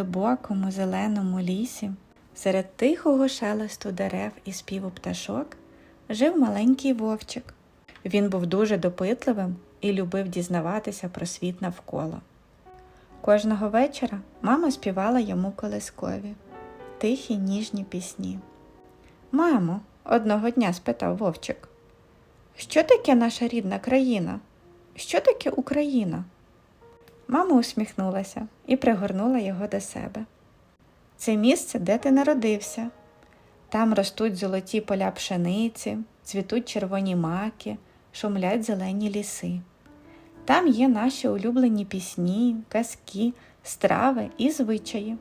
глибокому зеленому лісі, серед тихого шелесту дерев і співу пташок, жив маленький вовчик. Він був дуже допитливим і любив дізнаватися про світ навколо. Кожного вечора мама співала йому колискові, тихі ніжні пісні. Мамо, одного дня спитав вовчик, що таке наша рідна країна? Що таке Україна? Мама усміхнулася і пригорнула його до себе. Це місце, де ти народився. Там ростуть золоті поля пшениці, цвітуть червоні маки, шумлять зелені ліси. Там є наші улюблені пісні, казки, страви і звичаї.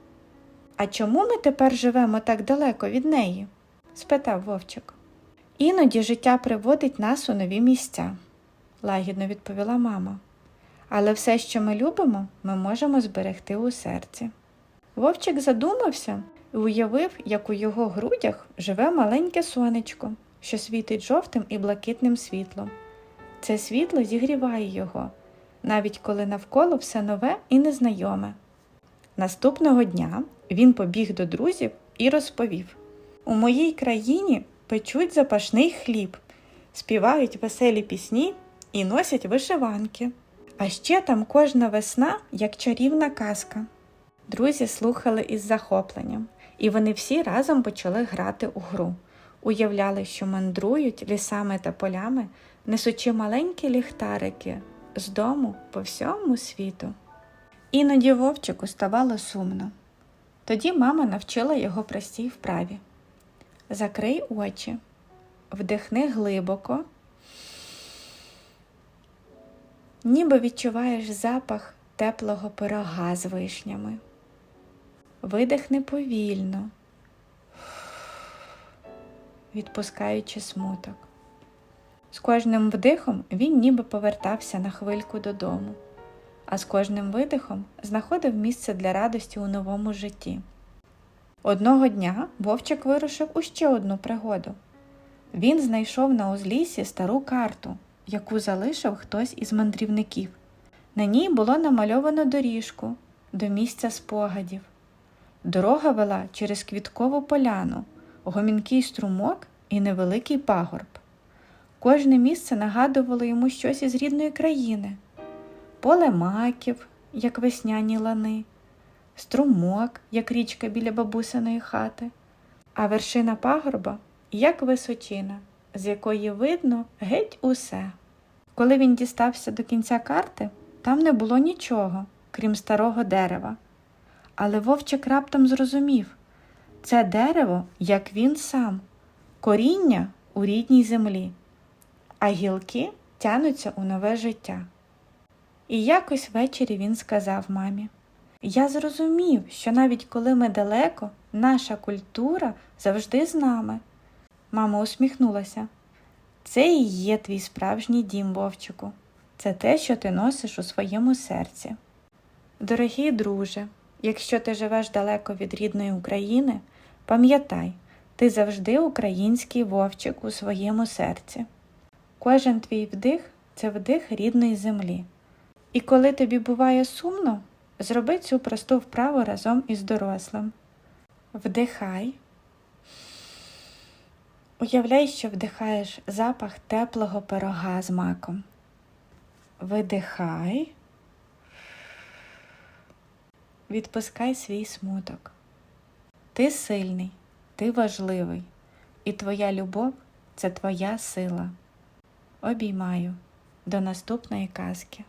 А чому ми тепер живемо так далеко від неї? спитав вовчик. Іноді життя приводить нас у нові місця, лагідно відповіла мама. Але все, що ми любимо, ми можемо зберегти у серці. Вовчик задумався і уявив, як у його грудях живе маленьке сонечко, що світить жовтим і блакитним світлом. Це світло зігріває його, навіть коли навколо все нове і незнайоме. Наступного дня він побіг до друзів і розповів: У моїй країні печуть запашний хліб, співають веселі пісні і носять вишиванки. А ще там кожна весна, як чарівна казка. Друзі слухали із захопленням, і вони всі разом почали грати у гру. Уявляли, що мандрують лісами та полями, несучи маленькі ліхтарики з дому по всьому світу. Іноді вовчику ставало сумно. Тоді мама навчила його простій вправі. Закрий очі, вдихни глибоко, ніби відчуваєш запах теплого пирога з вишнями. Видихни повільно, відпускаючи смуток. З кожним вдихом він ніби повертався на хвильку додому, а з кожним видихом знаходив місце для радості у новому житті. Одного дня вовчик вирушив у ще одну пригоду. Він знайшов на узліссі стару карту, яку залишив хтось із мандрівників. На ній було намальовано доріжку до місця спогадів. Дорога вела через квіткову поляну, гомінкий струмок і невеликий пагорб. Кожне місце нагадувало йому щось із рідної країни поле маків, як весняні лани, струмок, як річка біля бабусиної хати, а вершина пагорба як височина, з якої видно геть усе. Коли він дістався до кінця карти, там не було нічого, крім старого дерева. Але вовчик раптом зрозумів це дерево, як він сам, коріння у рідній землі, а гілки тянуться у нове життя. І якось ввечері він сказав мамі: Я зрозумів, що навіть коли ми далеко, наша культура завжди з нами. Мама усміхнулася. Це і є твій справжній дім, вовчику. Це те, що ти носиш у своєму серці. Дорогий друже, якщо ти живеш далеко від рідної України, пам'ятай, ти завжди український вовчик у своєму серці. Кожен твій вдих це вдих рідної землі. І коли тобі буває сумно, зроби цю просту вправу разом із дорослим. Вдихай. Уявляй, що вдихаєш запах теплого пирога з маком. Видихай, відпускай свій смуток. Ти сильний, ти важливий, і твоя любов це твоя сила. Обіймаю до наступної казки.